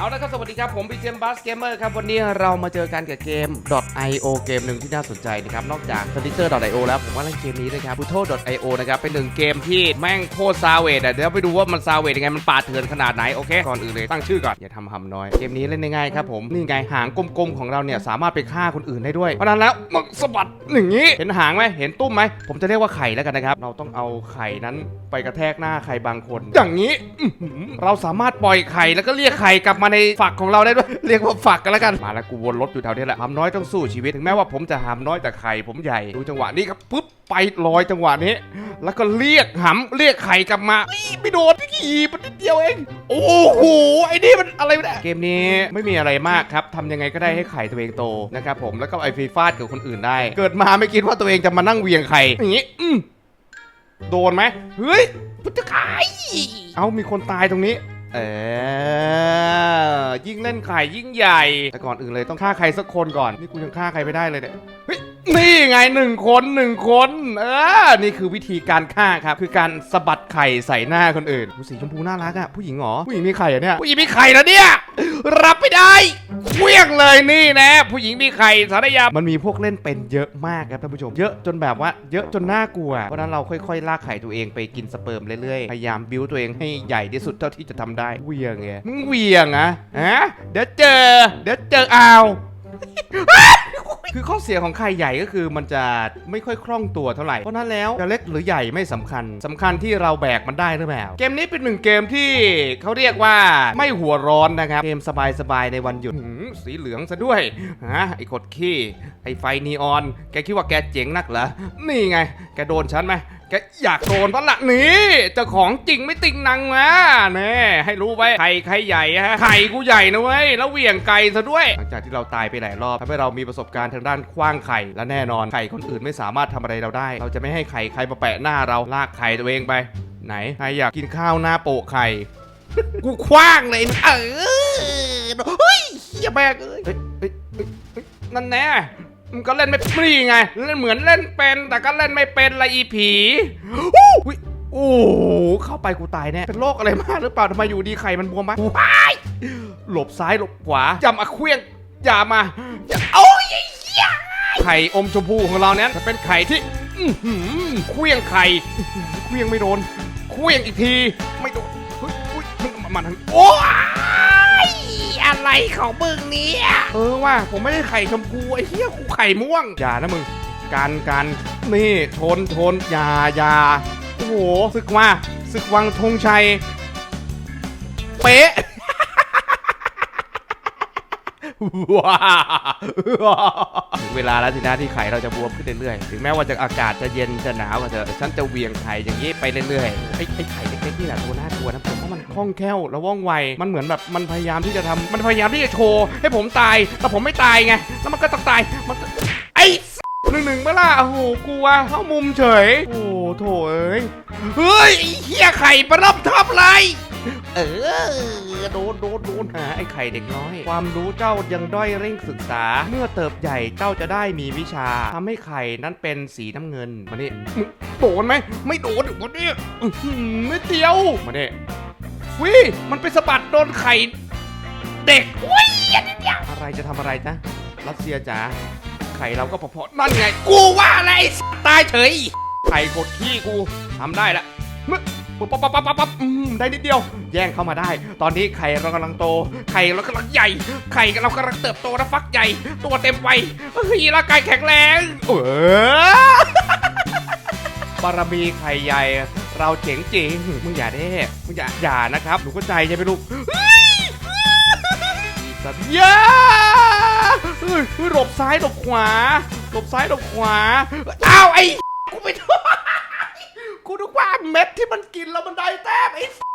เอาละครับ สวัสดีครับ ผมบีเจมบัสเกมเมอร์ครับ วันนี้เรามาเจอกันกับเกม .io เกมหนึ่งที่น่าสนใจนะครับ นอกจาก s t i c k e r .io แล้ว ผมว่าเล่นเกมนี้นะครับ p u t o .io นะครับ เป็นหนึ่งเกมที่แม่งโคตรซาเวดอะเดี๋ยวไปดูว่ามันซาเวดยังไง มันป่าเถื่อนขนาดไหน โอเค ก่อนอื่นเลยตั้งชื่อก่อน อย่าทำหำน้อย เกมนี้เล่นง่ายๆครับผม นี่ไงหางกลมๆของเราเนี่ยสามารถไปฆ่าคนอื่นได้ด้วย เพราะนั้นแล้วมันสะบัดอย่างนี้ เห็นหางไหมเห็นตุ้มไหมผมจะเรียกว่าไข่แล้วกันนะครับ เราต้องเอาไข่นั้นไปกระแทกหน้าใครบางคน อย่างนี้ เราสามารถปล่อยไข่แล้วก็เรียกไข่กลับมาในฝักของเราได้ด้วย เรียกว่าฝักกันแล้วกัน มาแล้วกูวนรถอยู่แถวนี้แหละหามน้อยต้องสู้ชีวิต ถึงแม้ว่าผมจะหามน้อยแต่ไข่ผมใหญ่ ดูจังหวะนี้ครับปุ๊บไปลอยจังหวะนี้ แล้วก็เรียกหำเรียกไข่กลับมาไม่โดนพี่ขี่มันนิดเดียวเอง โอ้โห ไอ้นี่มันอะไรเนี่ยเกมนี้ไม่มีอะไรมากครับทำยังไงก็ได้ให้ไข่ตัวเองโตนะครับผม แล้วก็ไอฟีฟาดกับคนอื่นได้ เกิดมาไม่คิดว่าตัวเองจะมานั่งเวียงไข่อย่างนี้ อืมโดนไหม เฮ้ยพุทธคายเอามีคนตายตรงนี้ เออยิ่งเล่นไข่ยิ่งใหญ่ แต่ก่อนอื่นเลยต้องฆ่าใครสักคนก่อน นี่กูยังฆ่าใครไม่ได้เลยเนี่ยเฮ้ยนี่ไงหนึ่งคนหนึ่งคนเออนี่คือวิธีการฆ่าครับ คือการสะบัดไข่ใส่หน้าคนอื่นผู้สีชมพูน่ารักอะผู้หญิงเหรอผู้หญิงมีไข่เหรอะเนี่ยผู้หญิงมีไข่แล้วเนี่ย รับไม่ได้ เคลี้ยงเลยนี่นะ ผู้หญิงมีไข่สารยา มันมีพวกเล่นเป็นเยอะมากครับท่านผู้ชม เยอะจนแบบว่าเยอะจนน่ากลัว เพราะฉะนั้นเราค่อยๆ ลากไข่ตัวเองไปกินสเปิร์มเรื่อยๆ พยายามบิ้วตัวเองให้ใหญ่ที่สุดเท่าที่จะทำได้เหวียงไงมึงเหวียงอะฮะ เดี๋ยวเจอ เดี๋ยวเจออ้าว คือข้อเสียของไข่ใหญ่ก็คือมันจะไม่ค่อยคล่องตัวเท่าไหร่ เพราะนั้นแล้วจะเล็กหรือใหญ่ไม่สำคัญสำคัญที่เราแบกมันได้หรือเปล่า เกมนี้เป็นหนึ่งเกมที่เขาเรียกว่าไม่หัวร้อนนะครับ เกมสบายๆในวันหยุดสีเหลืองซะด้วยฮะไอ้กดขี้ไอ้ไฟนีออน แกคิดว่าแกเจ๋งนักเหรอ นี่ไง แกโดนฉันไหม แกอยากโดนปะละนี่เจ้าของจริงไม่ติงนังมาแน่ให้รู้ไว้ไข่ไข่ใหญ่ฮะไข่กูใหญ่นะเว้ยแล้วเหวี่ยงไกลซะด้วย หลังจากที่เราตายไปหลายรอบทำให้เรามีประสบการณ์ทางด้านคว้างไข่และแน่นอนไข่คนอื่นไม่สามารถทำอะไรเราได้ เราจะไม่ให้ไข่ใครมาแปะหน้าเราลากไข่ตัวเองไป ไหนใครอยากกินข้าวหน้าโปะไข่กูคว้างเลยเออเฮ้ยอย่าแบกเอ้ยเฮ้ยเฮ้ยเฮ้ยนั่นแน่ มันก็เล่นไม่นี่ไงเล่นเหมือนเล่นเป็น แต่ก็เล่นไม่เป็นละอีผีอู้หูโอ้โหเข้าไปกูตายแน่เป็นโรคอะไรมากหรือเปล่าทำไมอยู่ดีไข่มันบวมมากว้ายหลบซ้ายหลบขวาจำอะเคลี้ยงอย่ามาอย่าโอ้ยอย่าไข่อมชมพูของเราเนี่ยจะเป็นไข่ที่อื้อหือเคลี้ยงไข่อื้อหือเคลี้ยงไม่โดนเคลี้ยงอีกที ไม่โดนเฮ้ยเฮ้ยมันมันทางโอ้ย อะไรของมึงเนี่ยเออว่าผมไม่ได้ไข่ชมพูไอ้เหี้ยกูไข่ม่วง อย่านะมึงการการนี่ชนชนอย่าอย่าโอ้โหศึกว่าศึกวังธงชัย เป๊ะว้า เวลาแล้วสินะที่ไข่เราจะบวมขึ้นเรื่อยๆ ถึงแม้ว่าจะอากาศจะเย็นจะหนาวก็เถอะฉันจะเวียงไข่อย่างนี้ไปเรื่อยๆไอ้ไอ้ไข่เล็กๆนี่แหละตัวน่ากลัวนะผมว่ามันคล่องแคล่วและว่องไวมันเหมือนแบบมันพยายามที่จะทำมันพยายามที่จะโชว์ให้ผมตาย แต่ผมไม่ตายไงแล้วมันก็ต้องตายมันก็ไอ้หนึ่งหนึ่งเมื่อล่ะโอ้โหกลัวเข้ามุมเฉย โอ้โถเอ้ยเฮ้ยไอ้เฮียไข่ประรับทับเลย เออโดนโดนโดนหาไอ้ไข่เด็กน้อย ความรู้เจ้ายังด้อยเร่งศึกษา เมื่อเติบใหญ่เจ้าจะได้มีวิชาทำให้ไข่นั้นเป็นสีน้ำเงินมานี่มึงโดนไหมไม่โดนวันนี้อื้อหือไม่เดียวมานี่วิมันไปสะบัดโดนไข่เด็กวิอันนี้เดียวอะไรจะทำอะไรนะรัสเซียจ๋าไข่เราก็พอๆนั่นไง กูว่าอะไรไอ้สัสตายเฉยไข่กดขี้กูทำได้ละมึง ปุ๊บปั๊บปั๊บปั๊บปั๊บอืมได้นิดเดียว แย่งเข้ามาได้ ตอนนี้ไข่เรากำลังโต ไข่เรากำลังใหญ่ ไข่เรากำลังเติบโตและฟักใหญ่ ตัวเต็มวัยเฮ้ยร่างกายแข็งแรงเออบารมีไข่ใหญ่ เราเจ๋งจริงมึงอย่าเด้มึงอย่าอย่านะครับหนูเข้าใจใช่ไหมลูกเฮ้ยสัตว์ยาเฮ้ยเฮ้ยหลบซ้ายหลบขวาหลบซ้ายหลบขวาอ้าวไอ้กูไปโท กูนึกว่าเม็ดที่มันกินแล้วมันได้แต้มไอ้